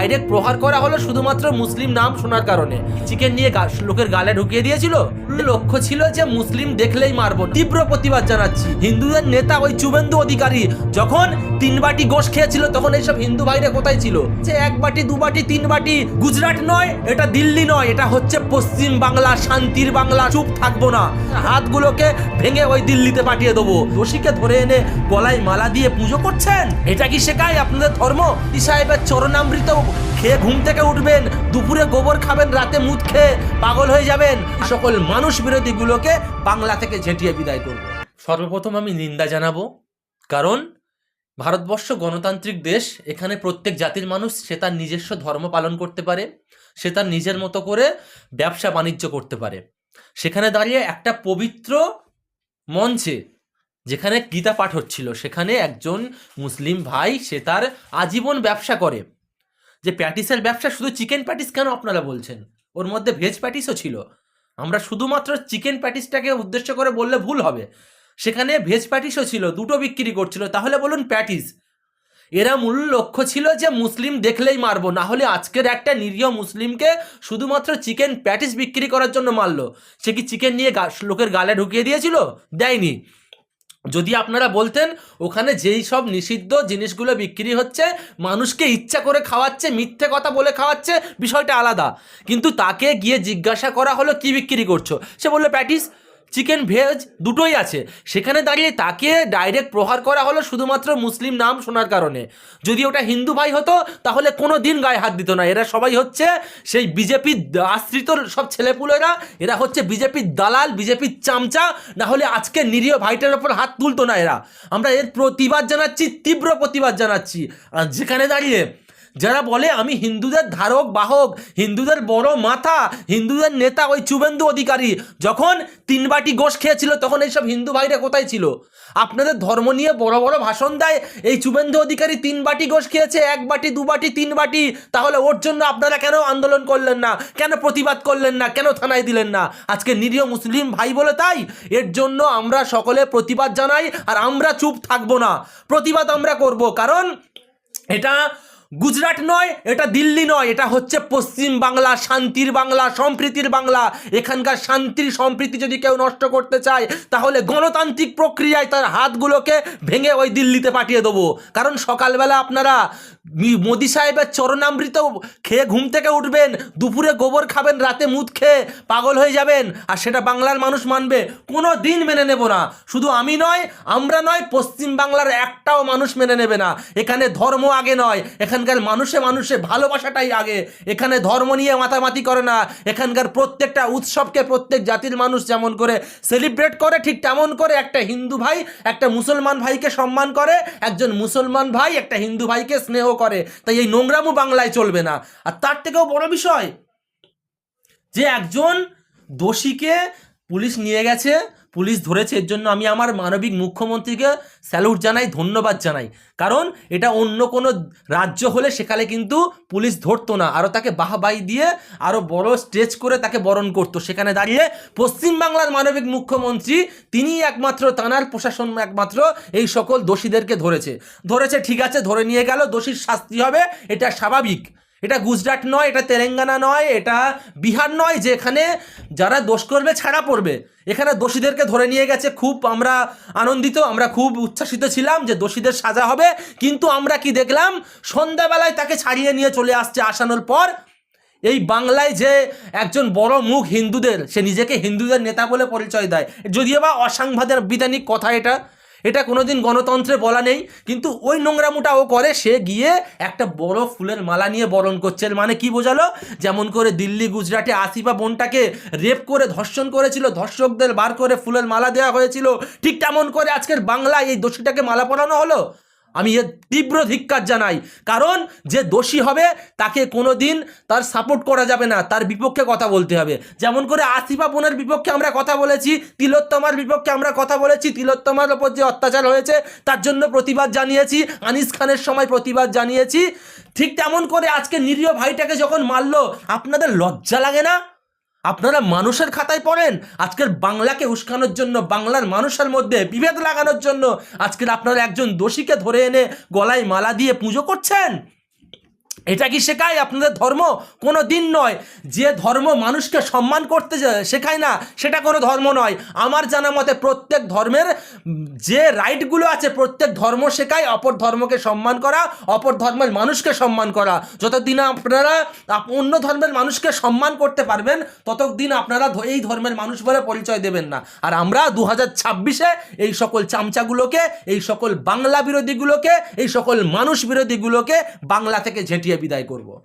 Direct প্রহার করা হলো শুধুমাত্র মুসলিম নাম শোনার কারণে। চিকেন নিয়ে লোকের গালে ঢুকিয়ে দিয়েছিল। লক্ষ্য ছিল যে মুসলিম দেখলেই মারবো। তীব্র প্রতিবাদ জানাচ্ছি। হিন্দুদের নেতা ওই শুভেন্দু অধিকারী যখন তিন বাটি গোশ খেয়েছিল, তখন এইসব হিন্দু ভাইরা কোথায় ছিল? যে এক বাটি, দু বাটি, তিন বাটি গুজরাট নয়, এটা দিল্লি নয়, এটা হচ্ছে পশ্চিম বাংলা, শান্তির বাংলা, চুপ থাকব না। হাতগুলোকে ভেঙে ওই দিল্লিতে পাঠিয়ে দেবো। দোষীকে ধরে এনে গলায় মালা দিয়ে পুজো করছেন? এটা কি শেখায় আপনাদের ধর্ম? সাহেবের চরণামৃত খেয়ে ঘুম থেকে উঠবেন, দুপুরে গোবর খাবেন, রাতে মুদ খেয়ে পাগল হয়ে যাবেন। সকল মানুষ বিরোধীগুলোকে বাংলা থেকে ঝেঁটিয়ে বিদায় করব। সর্বপ্রথম আমি নিন্দা জানাব, কারণ ভারতবর্ষ গণতান্ত্রিক দেশ, এখানে প্রত্যেক জাতির মানুষ সে তার নিজস্ব ধর্ম পালন করতে পারে, সে তার নিজের মতো করে ব্যবসা বাণিজ্য করতে পারে। সেখানে দাঁড়িয়ে একটা পবিত্র মঞ্চে, যেখানে গীতা পাঠ হচ্ছিল, সেখানে একজন মুসলিম ভাই সে তার আজীবন ব্যবসা করে। যে প্যাটিসের ব্যবসা শুধু চিকেন প্যাটিস কেন আপনারা বলছেন? ওর মধ্যে ভেজ প্যাটিসও ছিল। আমরা শুধুমাত্র চিকেন প্যাটিসটাকে উদ্দেশ্য করে বললে ভুল হবে। সেখানে ভেজ প্যাটিসও ছিল, দুটো বিক্রি করছিল। তাহলে বলুন প্যাটিস এরা মূল লক্ষ্য ছিল যে মুসলিম দেখলেই মারবো, না হলে আজকের একটা নিরীহ মুসলিমকে শুধুমাত্র চিকেন প্যাটিস বিক্রি করার জন্য মারলো। সে কি চিকেন নিয়ে লোকের গালে ঢুকিয়ে দিয়েছিল? দেয়নি। যদি আপনারা বলতেন, ওখানে যেই সব নিষিদ্ধ জিনিসগুলো বিক্রি হচ্ছে, মানুষকে ইচ্ছা করে খাওয়াচ্ছে, মিথ্যে কথা বলে খাওয়াচ্ছে, বিষয়টা আলাদা। কিন্তু তাকে গিয়ে জিজ্ঞাসা করা হলো, কি বিক্রি করছ? সে বলল, প্যাটিস। চিকেন ভেজ দুটোই আছে। সেখানে দাঁড়িয়ে তাকে ডাইরেক্ট প্রহার করা হলো শুধুমাত্র মুসলিম নাম শোনার কারণে। যদি ওটা হিন্দু ভাই হতো, তাহলে কোনো দিন গায়ে হাত দিত না। এরা সবাই হচ্ছে সেই বিজেপির আশ্রিত সব ছেলেপুলেরা। এরা হচ্ছে বিজেপির দালাল বিজেপির চামচা। না হলে আজকে নিরীহ ভাইটার ওপর হাত তুলতো না এরা। আমরা এর প্রতিবাদ জানাচ্ছি, তীব্র প্রতিবাদ জানাচ্ছি। আর যেখানে দাঁড়িয়ে যারা বলে, আমি হিন্দুদের ধারক, বাহক, হিন্দুদের বড় মাথা, হিন্দুদের নেতা ওই শুভেন্দু অধিকারী। যখন তিন বাটি গোশ খেয়েছিল, তখন এইসব হিন্দু ভাইরা কোথায় ছিল? আপনাদের ধর্ম নিয়ে বড় বড় ভাষণ দেয়, এই শুভেন্দু অধিকারী তিন বাটি গোশ খেয়েছে, এক বাটি, দু বাটি, তিন বাটি, তাহলে ওর জন্য আপনারা কেন আন্দোলন করলেন না? কেন প্রতিবাদ করলেন না? কেন থানায় দিলেন না? আজকে নিরীহ মুসলিম ভাই বলে তাই? এর জন্য আমরা সকলে প্রতিবাদ জানাই, আর আমরা চুপ থাকব না। প্রতিবাদ আমরা করব, কারণ এটা গুজরাট নয়, এটা দিল্লি নয়, এটা হচ্ছে পশ্চিম বাংলা, শান্তির বাংলা, সম্প্রীতির বাংলা। এখানকার শান্তির সম্প্রীতি যদি কেউ নষ্ট করতে চায়, তাহলে গণতান্ত্রিক প্রক্রিয়ায় তার হাতগুলোকে ভেঙে ওই দিল্লিতে পাঠিয়ে দেবো। কারণ সকালবেলা আপনারা মোদি সাহেবের চরণামৃত খেয়ে ঘুম থেকে উঠবেন, দুপুরে গোবর খাবেন, রাতে মুদ খেয়ে পাগল হয়ে যাবেন, আর সেটা বাংলার মানুষ মানবে, কোনো দিন মেনে নেব না। শুধু আমি নয়, আমরা নয়, পশ্চিম বাংলার একটাও মানুষ মেনে নেবে না। এখানে ধর্ম আগে নয় এখানকার মানুষে মানুষে ভালোবাসাটাই আগে। এখানে ধর্ম নিয়ে মাতামাতি করে না। এখানকার প্রত্যেকটা উৎসবকে প্রত্যেক জাতির মানুষ যেমন করে সেলিব্রেট করে, ঠিক তেমন করে একটা হিন্দু ভাই একটা মুসলমান ভাইকে সম্মান করে, একজন মুসলমান ভাই একটা হিন্দু ভাইকে স্নেহ করে। তাই এই নোংরামু বাংলায় চলবে না। আর তার থেকেও বড় বিষয় যে একজন দোষীকে পুলিশ নিয়ে গেছে, পুলিশ ধরেছে, এর জন্য আমি আমার মানবিক মুখ্যমন্ত্রীকে স্যালুট জানাই, ধন্যবাদ জানাই। কারণ এটা অন্য কোনো রাজ্য হলে সেখানে কিন্তু পুলিশ ধরতো না। আরও তাকে বাহাবাই দিয়ে আরও বড় স্টেজ করে তাকে বরণ করতো। সেখানে দাঁড়িয়ে পশ্চিমবাংলার মানবিক মুখ্যমন্ত্রী তিনি একমাত্র তানার প্রশাসন একমাত্র এই সকল দোষীদেরকে ধরেছে। ধরেছে, ঠিক আছে, ধরে নিয়ে গেল, দোষীর শাস্তি হবে, এটা স্বাভাবিক। এটা গুজরাট নয়, এটা তেলেঙ্গানা নয়, এটা বিহার নয় যে এখানে যারা দোষ করবে ছাড়া পড়বে। এখানে দোষীদেরকে ধরে নিয়ে গেছে, খুব আমরা আনন্দিত, আমরা খুব উচ্ছ্বাসিত ছিলাম যে দোষীদের সাজা হবে। কিন্তু আমরা কি দেখলাম? সন্ধ্যাবেলায় তাকে ছাড়িয়ে নিয়ে চলে আসছে আসানোর পর। এই বাংলায় যে একজন বড় মুখ হিন্দুদের, সে নিজেকে হিন্দুদের নেতা বলে পরিচয় দেয়। যদিও বা অসাংবিধানিক কথা এটা। এটা কোনোদিন গণতন্ত্রে বলা নেই, কিন্তু ওই নোংরামুটা ও করে, সে গিয়ে একটা বড় ফুলের মালা নিয়ে বরণ করছে। মানে কি বোঝালো? যেমন করে দিল্লি, গুজরাটে আসিফা বোনটাকে রেপ করে, ধর্ষণ করেছিল, ধর্ষকদের বার করে ফুলের মালা দেওয়া হয়েছিল, ঠিক তেমন করে আজকের বাংলায় এই দোষীটাকে মালা পরানো হলো? আমি এর তীব্র ধিক্কার জানাই। কারণ যে দোষী হবে, তাকে কোনো দিন তার সাপোর্ট করা যাবে না, তার বিপক্ষে কথা বলতে হবে। যেমন করে আসিফা বোনের বিপক্ষে আমরা কথা বলেছি, তিলোত্তমার বিপক্ষে আমরা কথা বলেছি, তিলোত্তমার ওপর যে অত্যাচার হয়েছে, তার জন্য প্রতিবাদ জানিয়েছি, আনিস খানের সময় প্রতিবাদ জানিয়েছি। ঠিক তেমন করে আজকে নিরীহ ভাইটাকে যখন মারলো, আপনাদের লজ্জা লাগে না? আপনারা মানুষের খাতায় পড়েন? আজকের বাংলাকে উস্কানোর জন্য, বাংলার মানুষের মধ্যে বিভেদ লাগানোর জন্য আজকের আপনারা একজন দোষীকে ধরে এনে গলায় মালা দিয়ে পুজো করছেন? এটা কি শেখায় আপনাদের ধর্ম? কোনো দিন নয়। যে ধর্ম মানুষকে সম্মান করতে শেখায় না, সেটা কোনো ধর্ম নয়। আমার জানা মতে প্রত্যেক ধর্মের যে রাইটগুলো আছে, প্রত্যেক ধর্ম শেখায়, অপর ধর্মকে সম্মান করা, অপর ধর্মের মানুষকে সম্মান করা। যতদিন আপনারা অন্য ধর্মের মানুষকে সম্মান করতে পারবেন, ততদিন আপনারা এই ধর্মের মানুষ বলে পরিচয় দেবেন না। আর আমরা দু হাজার ছাব্বিশে এই সকল চামচাগুলোকে, এই সকল বাংলা বিরোধীগুলোকে, এই সকল মানুষ বিরোধীগুলোকে বাংলা থেকে ঝেঁটিয়ে বিদায় করব।